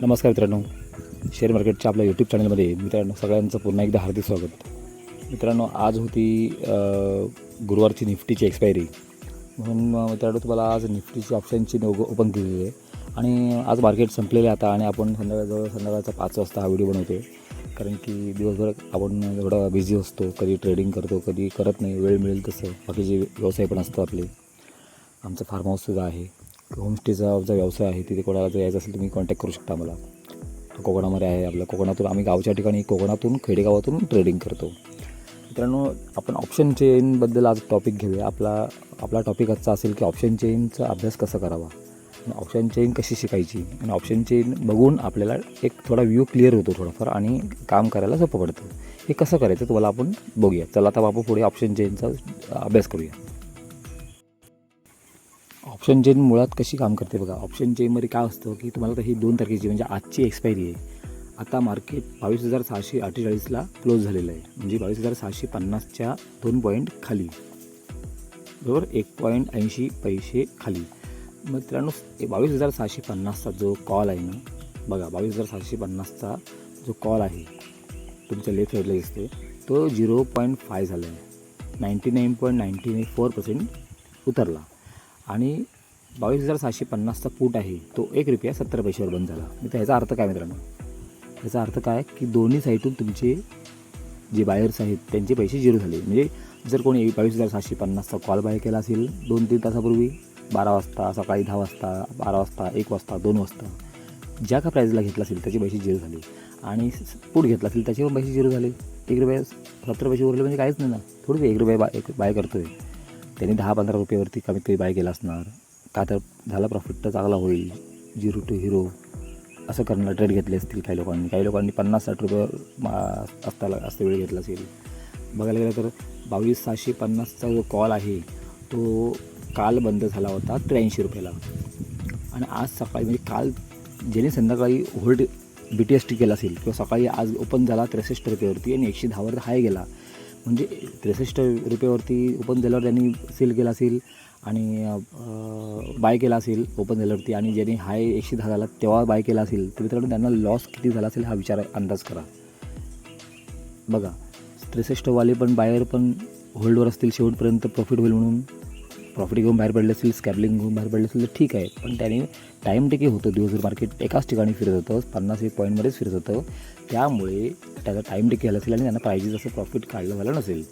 नमस्कार मित्रांनो. शेअर मार्केटच्या आपल्या यूट्यूब चॅनलमध्ये मित्रांनो सगळ्यांचं पुन्हा एकदा हार्दिक स्वागत. मित्रांनो आज होती गुरुवारची निफ्टीची एक्सपायरी म्हणून मित्रांनो तुम्हाला आज निफ्टीची ऑप्शनची नो ओपन केलेली आहे. आणि आज मार्केट संपलेलं आता आणि आपण संध्याकाळजवळ संध्याकाळचा पाच वाजता हा व्हिडिओ बनवतो कारण की दिवसभर आपण एवढा बिझी असतो कधी ट्रेडिंग करतो कधी करत नाही वेळ मिळेल तसं. बाकीचे व्यवसाय पण असतो आपले. आमचं फार्म हाऊससुद्धा आहे. होमस्टेचा जो व्यवसाय आहे तिथे कोणाला जर यायचं असेल तुम्ही कॉन्टॅक्ट करू शकता मला तो कोकणामध्ये आहे आपल्या कोकणातून आम्ही गावच्या ठिकाणी कोकणातून खेडेगावातून ट्रेडिंग करतो. मित्रांनो आपण ऑप्शन चेनबद्दल आज टॉपिक घेऊया. आपला आपला टॉपिक आजचा असेल की ऑप्शन चेनचा अभ्यास कसा करावा? आणि ऑप्शन चेन कशी शिकायची? आणि ऑप्शन चेन बघून आपल्याला एक थोडा व्ह्यू क्लिअर होतो थोडाफार आणि काम करायला सोपं पडतं. हे कसं करायचं? तुम्हाला आपण बघूया. चला आता बापू पुढे ऑप्शन चेनचा अभ्यास करूया. ऑप्शन चेन मुळात कशी काम करते बघा. ऑप्शन चेनमध्ये काय असतं की तुम्हाला तर ही दोन तारखेची म्हणजे आजची एक्सपायरी आहे. आता मार्केट बावीस हजार सहाशे अठ्ठेचाळीसला क्लोज झालेलं आहे. म्हणजे बावीस हजार सहाशे पन्नासच्या दोन पॉईंट खाली. बरोबर? एक पॉईंट ऐंशी पैसे खाली. मग मित्रांनो बावीस हजार सहाशे पन्नासचा जो कॉल आहे ना बघा बावीस हजार सहाशे पन्नासचा जो कॉल आहे तुमच्या लेफ्ट साईडला दिसते तो झिरो पॉईंट फाय झाला आहे ninety nine point ninety four percent उतरला. आणि बावीस हजार सहाशे पन्नासचा पूट आहे. तो एक रुपया सत्तर पैशावर बंद झाला. मग तर ह्याचा अर्थ काय मित्रांनो? याचा अर्थ काय? की दोन्ही साईडून तुमचे जे बायर्स आहेत त्यांचे पैसे झिरो झाले. म्हणजे जर कोणी बावीस हजार सहाशे पन्नासचा कॉल बाय केला असेल दोन तीन तासापूर्वी बारा वाजता सकाळी दहा वाजता बारा वाजता एक वाजता दोन वाजता ज्या का प्राईजला घेतला असेल त्याचे पैसे झिरो झाले. आणि पूट घेतला असेल त्याचे पण पैसे झिरो झाले. एक रुपये सत्तर पैसे उरले म्हणजे काहीच नाही ना. थोडीच एक रुपये बाय एक बाय करतोय. त्यांनी दहा पंधरा रुपयावरती कमीत कमी बाय केला असणार. का तर झाला प्रॉफिट तर चांगला होईल. झिरो टू हिरो असं करणार ट्रेड घेतले असतील काही लोकांनी. काही लोकांनी पन्नास साठ रुपये असताला असता असता वेळ घेतला असेल. बघायला गेलं तर बावीस सहाशे पन्नासचा जो कॉल आहे तो काल बंद झाला होता त्र्याऐंशी रुपयाला. आणि आज सकाळी म्हणजे काल ज्याने संध्याकाळी hold B T S T केला असेल किंवा सकाळी आज ओपन झाला त्रेसष्ट रुपयावरती आणि एकशे दहावर हाय गेला. म्हणजे त्रेसष्ट रुपयावरती ओपन झाल्यावर त्यांनी सेल केला असेल आणि बाय केला असेल ओपन झाल्यावरती आणि ज्यांनी हाय एकशे दहा झाला तेव्हा बाय केला असेल तर मित्रांनो त्यांना लॉस किती झाला असेल हा विचार अंदाज करा. बघा त्रेसष्टवाले पण बायर पण होल्डवर असतील शेवटपर्यंत प्रॉफिट होईल म्हणून. प्रॉफिट घेऊन बाहेर पडले असेल स्कॅबलिंग घेऊन बाहेर पडले असेल तर ठीक आहे. पण त्याने टाईम टेके होतं. दिवसभर मार्केट एकाच ठिकाणी फिरत होतं पन्नास एक पॉईंटमध्येच फिरत होतं. त्यामुळे त्याचा टाईम टेके झाला असेल आणि त्यांना पाहिजे जसं प्रॉफिट काढलं झालं नसेल.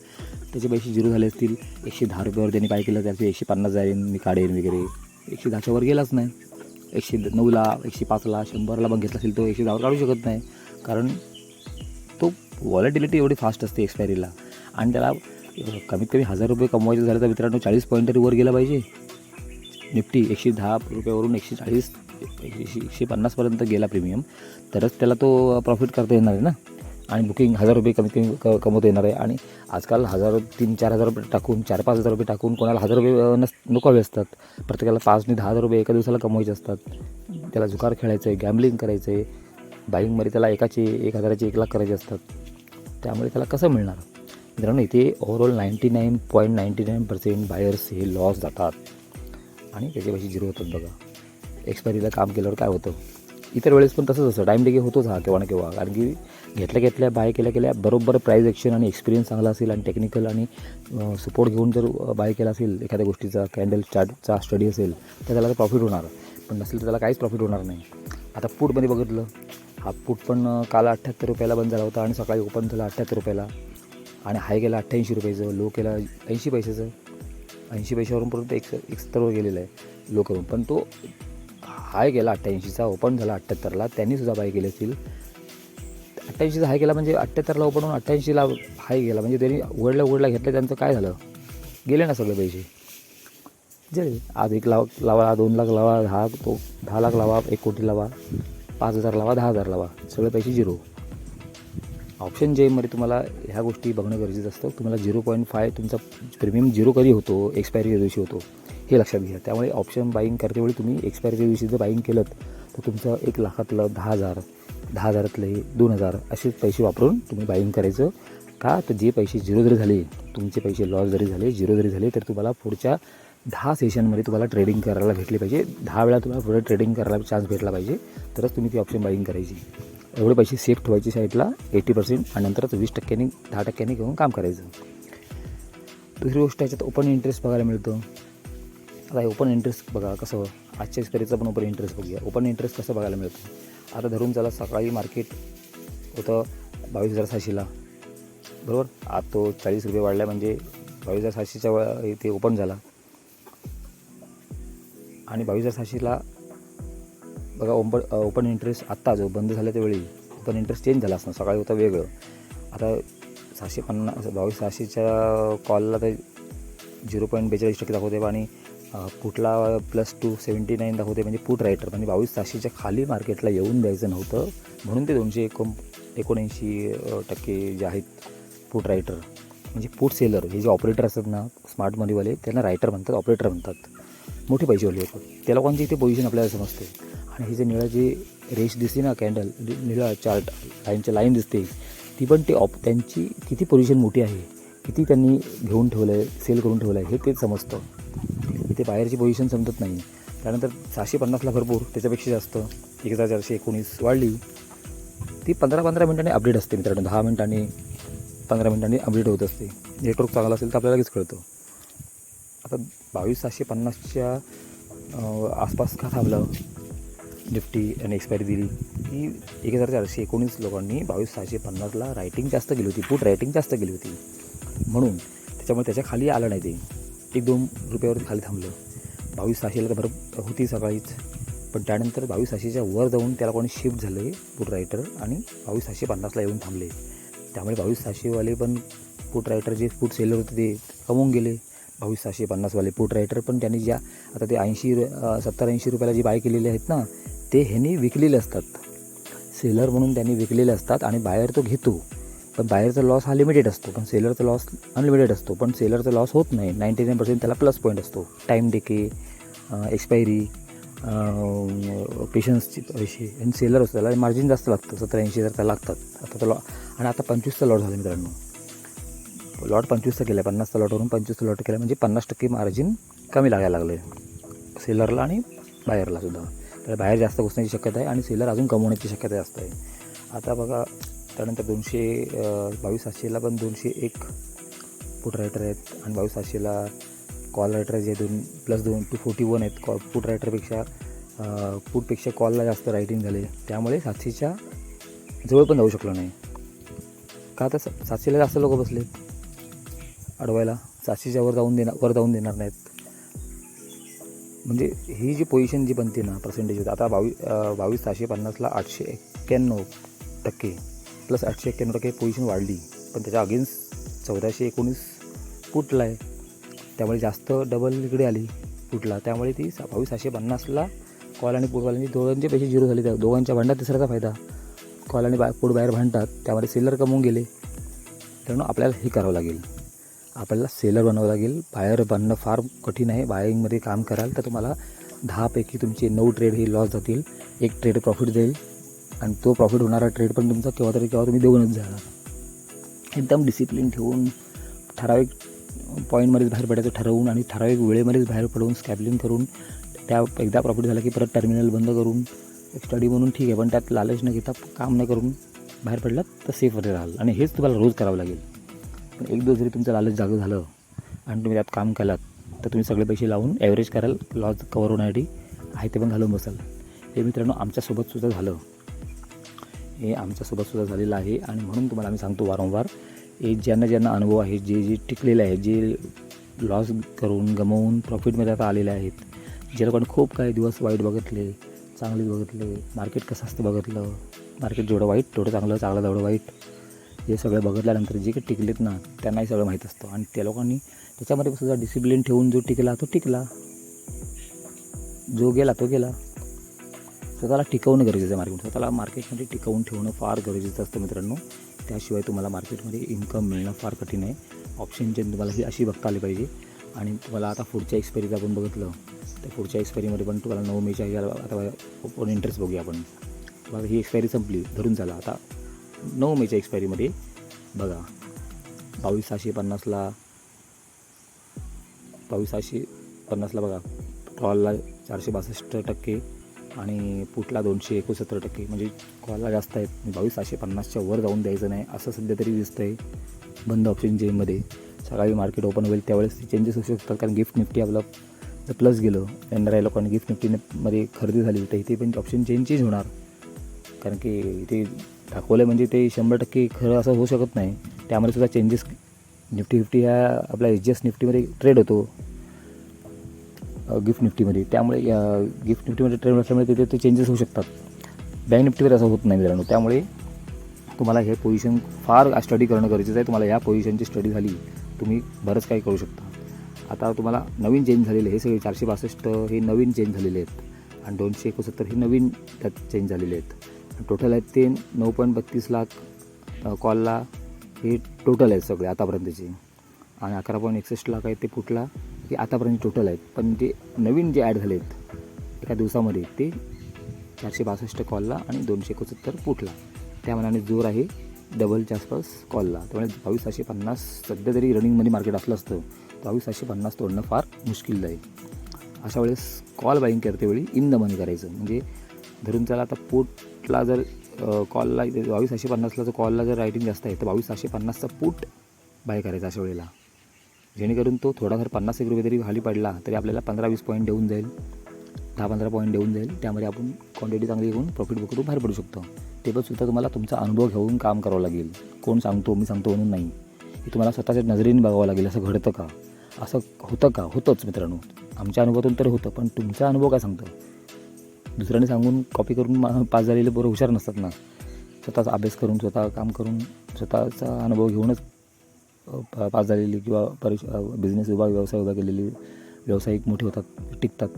त्याचे पैसे झिरो झाले असतील. एकशे दहा रुपयावर त्यांनी काय केलं त्याचे एकशे पन्नास जाईन मी काढेन वगैरे. एकशे दहाच्यावर गेलाच नाही. एकशे नऊला एकशे पाचला शंभरला पण घेतला असेल तो एकशे दहावर काढू शकत नाही. कारण तो व्हॉलेटिलिटी एवढी फास्ट असते एक्सपायरीला आणि त्याला कमीत कमी हजार रुपये कमवायचं झालं तर मित्रांनो चाळीस पॉईंट तरी वर गेला पाहिजे. निफ्टी एकशे दहा रुपयावरून एकशे चाळीस एकशे एकशे पन्नासपर्यंत गेला प्रीमियम तरच त्याला तो प्रॉफिट करता येणार आहे ना? आणि बुकिंग हजार रुपये कमीत कमी क कमवता येणार आहे. आणि आजकाल हजार तीन चार हजार रुपये टाकून चार पाच हजार रुपये टाकून कोणाला हजार रुपये नस नको हवे असतात. प्रत्येकाला पाच आणि दहा हजार रुपये एका दिवसाला कमवायचे असतात. त्याला जुकार खेळायचं आहे गॅमलिंग करायचं आहे बाईंगमध्ये त्याला एकाचे एक हजाराचे एक लाख करायचे असतात. त्यामुळे त्याला कसं मिळणार? मित्रांनो इथे overall ninety nine point ninety nine percent buyers हे लॉस जातात. आणि त्याच्यापाशी झिरो होतात बघा. एक्सपायरीला काम केल्यावर काय होतं? इतर वेळेस पण तसंच असतं. टाईम टेके होतोच हा केव्हा ना केव्हा. कारण की घेतल्या घेतल्या बाय केल्या केल्या बरोबर प्राईज ॲक्शन आणि एक्सपिरियन्स चांगला असेल आणि टेक्निकल आणि सपोर्ट घेऊन जर बाय केला असेल एखाद्या गोष्टीचा कॅन्डल चार्टचा स्टडी असेल तर त्याला प्रॉफिट होणार. पण नसेल तर त्याला काहीच प्रॉफिट होणार नाही. आता पुटमध्ये बघितलं. हा पूट पण काल अठ्ठ्याहत्तर रुपयाला बंद झाला होता आणि सकाळी ओपन झाला अठ्ठ्याहत्तर रुपयाला. आणि हाय गेला अठ्ठ्याऐंशी रुपयाचं लो केला ऐंशी पैशाचं. ऐंशी पैशावरून परत एक एक सत्तरवर गेलेला आहे लो करून. पण तो हाय गेला अठ्ठ्याऐंशीचा ओपन झाला अठ्ठ्याहत्तरला त्यांनी सुद्धा बाय केले असतील. अठ्ठ्याऐंशीचा हाय गेला म्हणजे अठ्ठ्याहत्तरला ओपन होऊन अठ्ठ्याऐंशीला हाय गेला. म्हणजे त्यांनी उघडल्या उघडल्या घेतलं त्यांचं काय झालं? गेले ना सगळे पैसे. जे आज एक लाख लावा दोन लाख लावा दहा तो दहा लाख लावा एक कोटी लावा पाच हजार लावा दहा हजार लावा. सगळे पैसे झिरो ऑप्शन जेमध्ये तुम्हाला ह्या गोष्टी बघणं गरजेचं असतं. तुम्हाला झिरो पॉईंट फाय तुमचा प्रीमियम झिरो कधी होतो? एक्सपायरीच्या दिवशी होतो. हे लक्षात घ्या. त्यामुळे ऑप्शन बाईंग करतेवेळी तुम्ही एक्सपायरीच्या दिवशी जर बाईंग केलं तर तुमचं एक लाखातलं दहा हजार दहा हजारातले दोन हजार असे पैसे वापरून तुम्ही बाईंग करायचं. का? तर जे पैसे झिरो जरी झाले तुमचे पैसे लॉस जरी झाले झिरो जरी झाले तर तुम्हाला पुढच्या दहा सेशनमध्ये तुम्हाला ट्रेडिंग करायला भेटली पाहिजे. दहा वेळा तुम्हाला पुढे ट्रेडिंग करायला चान्स भेटला पाहिजे. तरच तुम्ही ती ऑप्शन बाईंग करायची. एवढे पैसे सेफ ठेवायचे साईडला एटी पर्सेंट आणि नंतरच वीस टक्क्यांनी दहा टक्क्यांनी घेऊन काम करायचं. दुसरी गोष्ट याच्यात ओपन इंटरेस्ट बघायला मिळतो. आता हे ओपन इंटरेस्ट बघा कसं आजच्या स्पेरीचं पण ओपन इंटरेस्ट बघूया. ओपन इंटरेस्ट कसं बघायला मिळतं? आता धरून चला सकाळी मार्केट होतं बावीस हजार सहाशेला. बरोबर? आता तो चाळीस रुपये वाढला म्हणजे बावीस हजार सहाशेच्या व- इथे ओपन झाला. आणि बावीस हजार सहाशेला बघा ओपन ओपन इंटरेस्ट आत्ता जो बंद झाल्या त्यावेळी ओपन इंटरेस्ट चेंज झाला असणार सकाळी होतं वेगळं. आता सहाशे पन्नास बावीस सहाशेच्या कॉलला तर झिरो पॉईंट बेचाळीस टक्के दाखवते आणि पुटला प्लस टू सेवन्टी नाईन दाखवते म्हणजे पुट रायटर म्हणजे बावीस सहाशेच्या खाली मार्केटला येऊन द्यायचं नव्हतं म्हणून ते दोनशे एकोण एकोणऐंशी टक्के जे आहेत पुट रायटर म्हणजे पुट सेलर हे जे ऑपरेटर असतात ना स्मार्ट मनीवाले त्यांना रायटर म्हणतात ऑपरेटर म्हणतात. मोठे पैसेवाले लोक. त्या लोकांची इथे पोझिशन आपल्याला समजते आणि हे जे निळं जी रेश दिसते ना कॅन्डल निळा चार्ट लाईनच्या लाईन दिसते ती पण ते ऑप त्यांची किती पोझिशन मोठी आहे किती त्यांनी घेऊन ठेवलं आहे सेल करून ठेवलं आहे हे तेच समजतं. इथे बाहेरची पोझिशन समजत नाही. त्यानंतर सहाशे पन्नासला भरपूर त्याच्यापेक्षा जास्त एक हजार चारशे एकोणीस वाढली. ती पंधरा पंधरा मिनिटांनी अपडेट असते मित्रांनो दहा मिनिटांनी पंधरा मिनिटांनी अपडेट होत असते. नेटवर्क चांगला असेल तर आपल्याला लगेच कळतं. आता बावीस सहाशे पन्नासच्या आसपास का थांबलं? निफ्टी आणि एक्सपायरी दिली की एक हजार चारशे एकोणीस लोकांनी बावीस सहाशे पन्नासला रायटिंग जास्त गेली होती. पुट रायटिंग जास्त गेली होती. म्हणून त्याच्यामुळे त्याच्याखाली आलं नाही ते. एक दोन रुपयावर खाली थांबलं. बावीस सहाशेला तर भर होती सकाळीच. पण त्यानंतर बावीस सहाशेच्या वर जाऊन त्याला कोणी शिफ्ट झालं पुट रायटर आणि बावीस सहाशे पन्नासला येऊन थांबले. त्यामुळे बावीस सहाशेवाले पण पुट रायटर जे पुट सेलर होते ते कमवून गेले. बावीस सहाशे पन्नासवाले पुट रायटर पण त्यांनी ज्या आता ते ऐंशी सत्तर ऐंशी रुपयाला जे बाय केलेले आहेत ना ते ह्यांनी विकलेले असतात. सेलर म्हणून त्यांनी विकलेले असतात आणि बाहेर तो घेतो. पण बाहेरचा लॉस हा लिमिटेड असतो. पण सेलरचा लॉस अनलिमिटेड असतो. पण सेलरचा लॉस होत नाही. नाईंटी नाईन पर्सेंट त्याला प्लस पॉईंट असतो. टाईम डेके एक्सपायरी पेशन्सचे पैसे. आणि सेलर असतो. त्याला मार्जिन जास्त लागतं. सतरा ऐंशी हजार त्याला लागतात. आता तो लॉ आणि आता पंचवीसचा लॉट झाला मित्रांनो. लॉट पंचवीसचा केला आहे पन्नासचा लॉटवरून पंचवीसचा लॉट केला म्हणजे पन्नास टक्के मार्जिन कमी लागायला लागलं आहे सेलरला आणि बाहेरला सुद्धा. तर बाहेर जास्त घुसण्याची शक्यता आहे आणि सेलर अजून कमवण्याची शक्यता जास्त आहे. आता बघा त्यानंतर दोनशे बावीस सातशेला पण दोनशे एक पुट रायटर आहेत आणि बावीस सातशेला कॉल रायटर जे दोन प्लस दोन टू फोर्टी वन आहेत कॉ पुट रायटरपेक्षा पुटपेक्षा कॉलला जास्त रायटिंग झाले. त्यामुळे सातशेच्या जवळ पण जाऊ शकलो नाही. का तर सातशेला जास्त लोक बसलेत? अडवायला. सातशेच्या वर जाऊन देणार वर जाऊन देणार नाहीत. म्हणजे ही जी पोझिशन जी बनते ना पर्सेंटेज होते आता बावीस बावीस सहाशे पन्नासला आठशे एक्क्याण्णव टक्के प्लस आठशे एक्क्याण्णव टक्के पोझिशन वाढली. पण त्याच्या अगेन्स्ट चौदाशे एकोणीस फुटला आहे त्यामुळे जास्त डबल इकडे आली फुटला. त्यामुळे ती सा- बावीस सहाशे पन्नासला कॉल आणि पुटवाल्यांची म्हणजे दोघांचे पैसे झिरो झाले त्या दोघांच्या भांडात तिसऱ्याचा फायदा. कॉल आणि बा पुट बाहेर भांडतात त्यामध्ये सेलर कमवून गेले. त्यामुळं आपल्याला हे करावं लागेल. आपल्याला सेलर बनवावं लागेल. बायर बनणं फार कठीण आहे. बायिंगमध्ये काम कराल तर तुम्हाला दहापैकी तुमचे नऊ ट्रेड हे लॉस जातील. एक ट्रेड प्रॉफिट देईल आणि तो प्रॉफिट होणारा ट्रेड पण तुमचा केव्हा तरी केव्हा तुम्ही देऊनच जाणार. एकदम डिसिप्लिन ठेवून ठराविक पॉईंटमध्येच बाहेर पडायचं ठरवून आणि ठराविक वेळेमध्येच बाहेर पडून स्कॅबलिंग करून त्या एकदा प्रॉफिट झाला की परत टर्मिनल बंद करून एक स्टडी म्हणून ठीक आहे. पण त्यात लालच न घेता काम न करून बाहेर पडलात तर सेफमध्ये राहाल. आणि हेच तुम्हाला रोज करावं लागेल. पण एक दिवस जरी तुमचं लालच जागं झालं आणि तुम्ही त्यात काम केलात तर तुम्ही सगळे पैसे लावून ॲव्हरेज कराल लॉस कवर होण्यासाठी आहे ते पण घालून बसाल. हे मित्रांनो आमच्यासोबतसुद्धा झालं. हे आमच्यासोबतसुद्धा झालेलं आहे आणि म्हणून तुम्हाला आम्ही सांगतो वारंवार हे ज्यांना ज्यांना अनुभव आहे जे जे टिकलेले आहेत जे लॉस करून गमवून प्रॉफिटमध्ये आता आलेले आहेत जे लोकांनी खूप काही दिवस वाईट बघितले चांगले बघितले मार्केट कसं असतं बघितलं मार्केट जेवढं वाईट तेवढं चांगलं चांगलं तेवढं वाईट. हे सगळं बघितल्यानंतर जे काही टिकलेत ना त्यांनाही सगळं माहीत असतं. आणि त्या लोकांनी त्याच्यामध्ये सुद्धा डिसिप्लिन ठेवून जो टिकला तो टिकला. जो गेला तो गेला. स्वतःला टिकवणं गरजेचं आहे मार्केट स्वतःला मार्केटमध्ये टिकवून ठेवणं फार गरजेचं असतं मित्रांनो. त्याशिवाय तुम्हाला मार्केटमध्ये इन्कम मिळणं फार कठीण आहे. ऑप्शनचे तुम्हाला ही अशी बघता आली पाहिजे. आणि तुम्हाला आता पुढच्या एक्सपायरीचं आपण बघितलं तर पुढच्या एक्सपायरीमध्ये पण तुम्हाला नऊ मेच्या आता इंटरेस्ट बघूया आपण. तुम्हाला ही एक्सपायरी संपली धरून झाला आता नऊ मेच्या एक्सपायरीमध्ये बघा बावीस सहाशे पन्नासला बावीस सहाशे पन्नासला बघा कॉलला चारशे बासष्ट टक्के आणि पुटला दोनशे एकोणसत्तर टक्के. म्हणजे कॉलला जास्त आहेत म्हणजे बावीस सहाशे पन्नासच्या वर जाऊन द्यायचं नाही असं सध्या तरी दिसतं आहे बंद ऑप्शन जेमध्ये सकाळी मार्केट ओपन होईल त्यावेळेस चेंजेस होऊ शकतात कारण गिफ्ट निफ्टी आपलं जर प्लस गेलं. एन आर आय लोकांनी गिफ्ट निफ्टीमध्ये खरेदी झाली तर इथे पण ऑप्शन चेंज चेंज होणार. कारण की इथे दाखवलं म्हणजे ते शंभर टक्के खरं असं होऊ शकत नाही. त्यामध्ये सुद्धा चेंजेस निफ्टी फिफ्टी ह्या आपल्या एच जी एस निफ्टीमध्ये ट्रेड होतो. गिफ्ट निफ्टीमध्ये. त्यामुळे गिफ्ट निफ्टीमध्ये ट्रेड असल्यामुळे तिथे ते चेंजेस होऊ शकतात. बँक निफ्टीवर असं होत नाही मित्रांनो. त्यामुळे तुम्हाला हे पोझिशन फार स्टडी करणं गरजेचं आहे. तुम्हाला या पोझिशनची स्टडी झाली तुम्ही बरंच काही करू शकता. आता तुम्हाला नवीन चेंज झालेले हे सगळे चारशे बासष्ट हे नवीन चेंज झालेले आहेत. आणि दोनशे एकोणसत्तर हे नवीन त्यात चेंज झालेले आहेत. टोटल आहेत ते नऊ पॉईंट बत्तीस लाख कॉलला हे टोटल आहेत सगळे आतापर्यंतचे. आणि अकरा पॉईंट एकसष्ट लाख आहेत ते फुटला हे आतापर्यंत टोटल आहेत. पण जे नवीन जे ॲड झाले आहेत एका दिवसामध्ये ते चारशे बासष्ट कॉलला आणि दोनशे एकोणसत्तर फुटला. त्या मनाने जोर आहे डबलच्या आसपास कॉलला त्यामुळे बावीस सहाशे पन्नास सध्या जरी रनिंगमध्ये मार्केट असलं असतं. तर बावीस सहाशे पन्नास तोडणं फार मुश्किल जाईल अशा वेळेस कॉल बाईंग करतेवेळी इन द मनी करायचं. म्हणजे धरून चला आता पुटला जर कॉलला बावीस सहाशे पन्नासला जर कॉलला जर रायटिंग जास्त आहे तर बावीस सहाशे पन्नासचा पुट बाय करायचा अशा वेळेला. जेणेकरून तो थोडाफार पन्नास एक रुपये जरी खाली पडला तरी आपल्याला पंधरा वीस पॉईंट देऊन जाईल. दहा पंधरा पॉईंट देऊन जाईल. त्यामध्ये आपण क्वांटिटी चांगली घेऊन प्रॉफिट बुक बाहेर पडू शकतो. ते पण सुद्धा तुम्हाला तुमचा अनुभव घेऊन काम करावं लागेल. कोण सांगतो मी सांगतो म्हणून नाही. हे तुम्हाला स्वतःच्या नजरेने बघावं लागेल असं घडतं का? असं होतं का? होतंच मित्रांनो. आमच्या अनुभवातून तर होतं पण तुमचा अनुभव काय सांगतो? दुसऱ्याने सांगून कॉपी करून मा- पास झालेले बरं हुशार नसतात ना. स्वतःचा अभ्यास करून स्वतः काम करून स्वतःचा अनुभव घेऊनच पास झालेली किंवा परीक्षा बिझनेस उभा व्यवसाय उभा केलेली व्यावसायिक मोठे होतात टिकतात.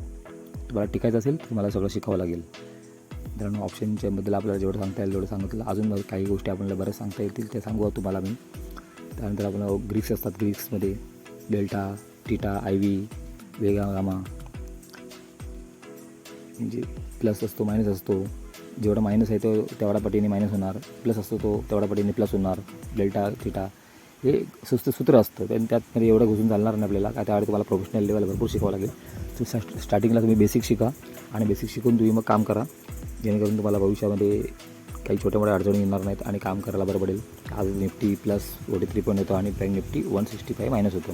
तुम्हाला टिकायचं असेल तर मला सगळं शिकावं लागेल. मित्रांनो ऑप्शनच्याबद्दल आपल्याला जेवढं सांगता येईल तेवढं सांगितलं. अजून काही गोष्टी आपल्याला बऱ्याच सांगता येतील ते सांगू तुम्हाला मी. त्यानंतर आपण ग्रीक्स असतात ग्रीक्समध्ये delta theta I V vega gamma म्हणजे प्लस असतो मायनस असतो. जेवढा मायनस आहे तो तेवढा पटीने मायनस होणार. प्लस असतो तो तेवढ्या पटीने प्लस होणार. डेल्टा थिटा हे सुस्त सूत्र असतं. पण त्यातमध्ये एवढं घुसून चालणार नाही आपल्याला. काय त्यावेळी तुम्हाला प्रोफेशनल लेवल भरपूर शिकावं लागेल. तर स्ट- स्टार्टिंगला तुम्ही बेसिक शिका आणि बेसिक शिकून तुम्ही मग काम करा. जेणेकरून तुम्हाला भविष्यामध्ये काही छोट्या मोठ्या अडचणी येणार नाहीत आणि काम करायला बरं पडेल. आज Nifty plus forty three point होतो आणि Bank Nifty one sixty five minus होतो.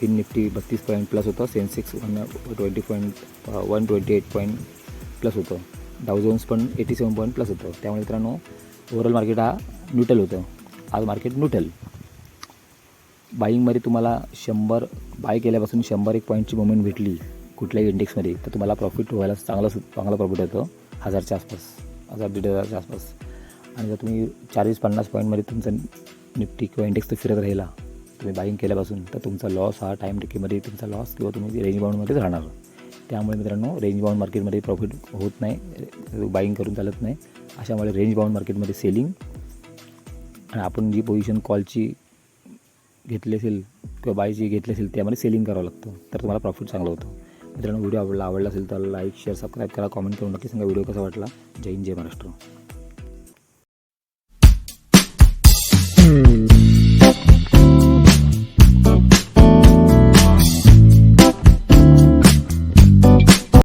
फिन निफ्टी बत्तीस पॉईंट प्लस होतं Sensex one twenty point one twenty eight point plus होतं. डाव जोन्स पण एटी सेवन पॉईंट प्लस होतं. त्यामुळे मित्रांनो ओव्हरऑल मार्केट हा न्यूटल होतं. आज मार्केट न्यूटल बाईंगमध्ये तुम्हाला शंभर बाय केल्यापासून शंभर एक पॉईंटची मुवमेंट भेटली कुठल्याही इंडेक्समध्ये तर तुम्हाला प्रॉफिट व्हायला चांगलं चांगला प्रॉफिट होतं हजारच्या आसपास हजार दीड हजारच्या आसपास. आणि जर तुम्ही चाळीस पन्नास पॉईंटमध्ये तुमचं निफ्टी किंवा इंडेक्स तर फिरत राहिला तुम्ही बाईंग केल्यापासून तर तुमचा लॉस हा टाईम टिकीमध्ये तुमचा लॉस किंवा तुम्ही रेंज बाउंडमध्येच राहणार. त्यामुळे मित्रांनो रेंज बाउंड मार्केटमध्ये प्रॉफिट होत नाही बाईंग करून चालत नाही. अशामुळे रेंज बाउंड मार्केटमध्ये सेलिंग आणि आपण जी पोझिशन कॉलची घेतली असेल किंवा बायची घेतली असेल त्यामध्ये सेलिंग करावं लागतं. तर तुम्हाला प्रॉफिट चांगलं होतं. मित्रांनो व्हिडिओ आवडला आवडला असेल तर लाईक शेअर सबस्क्राईब करा कॉमेंट करून नक्की सांगा व्हिडिओ कसा वाटला. जय हिंद जय महाराष्ट्र.